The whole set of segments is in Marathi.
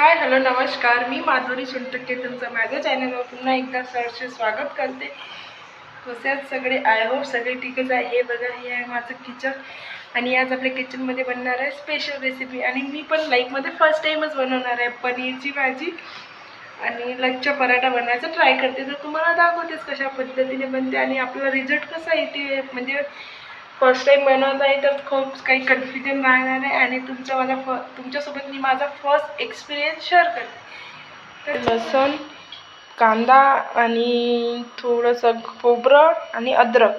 हाय हॅलो नमस्कार. मी माधुरी सुंटके तुमचं माझ्या चॅनलवर पुन्हा एकदा सरचे स्वागत करते. कसे आहेत सगळे? आय होप सगळे ठीकच आहे. हे बघा हे आहे माझं किचन. आणि आज आपल्या किचनमध्ये बनणार आहे स्पेशल रेसिपी आणि मी पण लाईफमध्ये फर्स्ट टाईमच बनवणार आहे. पनीरची भाजी आणि लच्छा पराठा बनवायचा ट्राय करते. तर तुम्हाला दाखवतेच कशा पद्धतीने बनते आणि आपला रिझल्ट कसा येते. म्हणजे फर्स्ट टाईम बनवत आहे तर खूप काही कन्फ्युजन राहणार आहे आणि तुमचा माझा फ तुमच्यासोबत मी माझा फर्स्ट एक्सपिरियन्स शेअर करते. तर लसूण कांदा आणि थोडंसं खोबरं आणि अद्रक.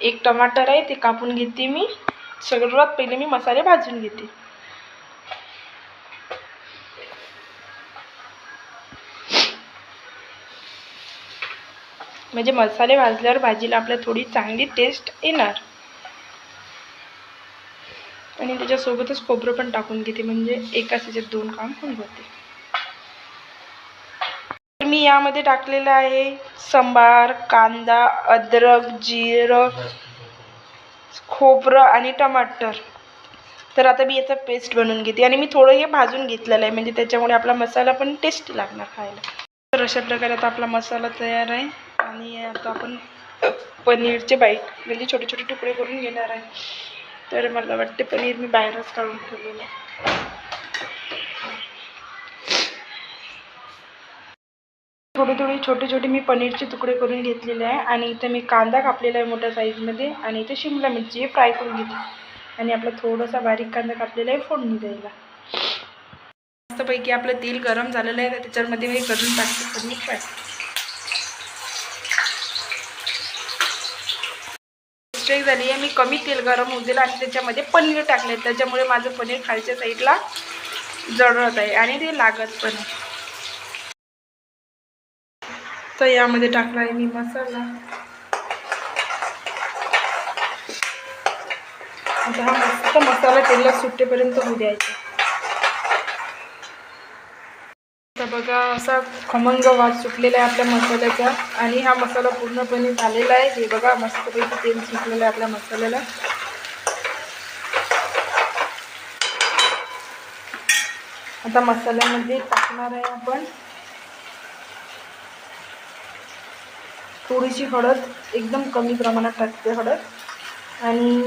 एक टमाटर आहे ते कापून घेते मी. सर्वात पहिले मी मसाले भाजून घेते. म्हणजे मसाले भाजल्यावर भाजीला आपल्या थोडी चांगली टेस्ट येणार. आणि त्याच्यासोबतच खोबरं पण टाकून घेते म्हणजे एकाच याच्यात दोन काम होऊन जाते. तर मी यामध्ये टाकलेलं आहे सांबार कांदा अद्रक जिरं खोबरं आणि टमाटर. तर आता मी याचा पेस्ट बनवून घेते आणि मी थोडं हे भाजून घेतलेलं आहे म्हणजे त्याच्यामुळे आपला मसाला पण टेस्टी लागणार खायला. तर अशा प्रकारे आता आपला मसाला तयार आहे आणि आता आपण पनीरचे बाईट म्हणजे छोटे छोटे तुकडे करून घेणार आहे. तर मला वाटते पनीर मी बाहेरच काढून ठेवलेलं थोडी थोडी छोटे छोटे मी पनीरचे तुकडे करून घेतलेले आहे आणि इथं मी कांदा कापलेला आहे मोठ्या साईजमध्ये आणि इथे शिमला मिरची हे फ्राय करून घेतली. आणि आपला थोडासा बारीक कांदा कापलेला आहे फोडणी द्यायला. मस्तपैकी आपलं तेल गरम झालेलं आहे तर त्याच्यामध्ये मी करून टाकते पनीर फ्राय. मिस्टेक झाली आहे मी कमी तेल गरम होऊ दिलं आणि त्याच्यामध्ये पनीर टाकले त्याच्यामुळे माझं पनीर खालच्या साईडला जळत आहे आणि ते लागत पण आहे. तर यामध्ये टाकला आहे मी मसाला. आता हा मस्त मसाला तेलला सुट्टेपर्यंत होऊ द्यायचा. आता बघा असा खमंग वास सुटलेला आहे आपल्या मसाल्याचा. आणि हा मसाला पूर्णपणे झालेला आहे. हे बघा मस्तपैकी तेल सुटलेलं आहे आपल्या मसाल्याला. आता मसाल्यामध्ये टाकणार आहे आपण थोडीशी हळद. एकदम कमी प्रमाणात टाकते हळद. आणि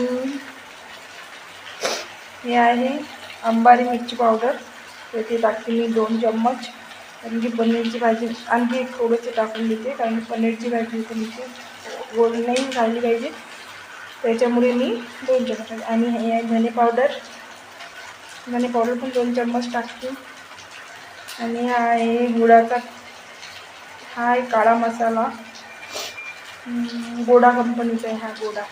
हे आहे अंबारी मिरची पावडर. तर ते टाकते मी दोन चम्मच. कारण की पनीरची भाजी आणखी थोडंसं टाकून देते कारण की पनीरची भाजी तुमची गोल नाही झाली पाहिजे. त्याच्यामुळे मी दोन चम्मच आणि हे आहे धने पावडर. धने पावडर पण दोन चम्मच टाकते. आणि हा आहे गुळाचा हा आहे काळा मसाला. गोडा कंपनीचा आहे हा गोडा.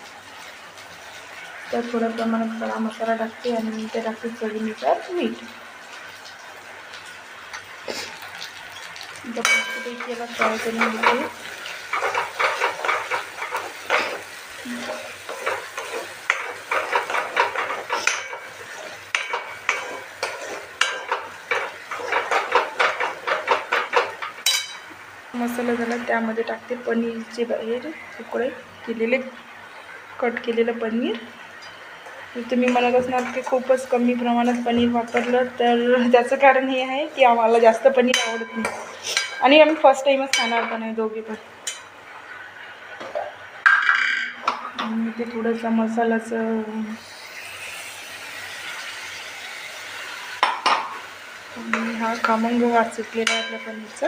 तर थोड्या प्रमाणात काळा मसाला टाकते आणि ते टाकते चवीनुसार मीठ. मस्तपैकी याला फ्राय करून घेते मसाला झाला त्यामध्ये टाकते पनीरचे बाहेर तुकडे केलेले कट केलेलं पनीर. तुम्ही म्हणत असणार की खूपच कमी प्रमाणात पनीर वापरलं तर त्याचं कारण हे आहे की आम्हाला जास्त पनीर आवडत नाही. आणि आम्ही फर्स्ट टाईमच खाणार पण आहे दोघे पण. ते थोडंसं मसालाचं आणि हा खमंग वास सुटलेला आहे आपल्या पनीरचा.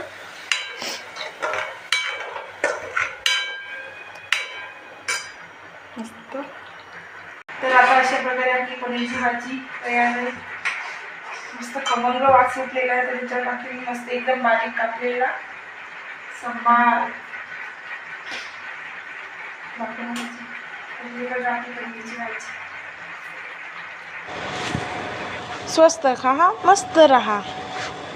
मस्त. तर आता अशा प्रकारे आपली पनीरची भाजी तयार आहे. मस्त खमंग वास सुटलेला आहे तर त्याच्यावर टाकते मस्त एकदम बारीक कापलेला सांबार. स्वस्त खा हा. मस्त रहा.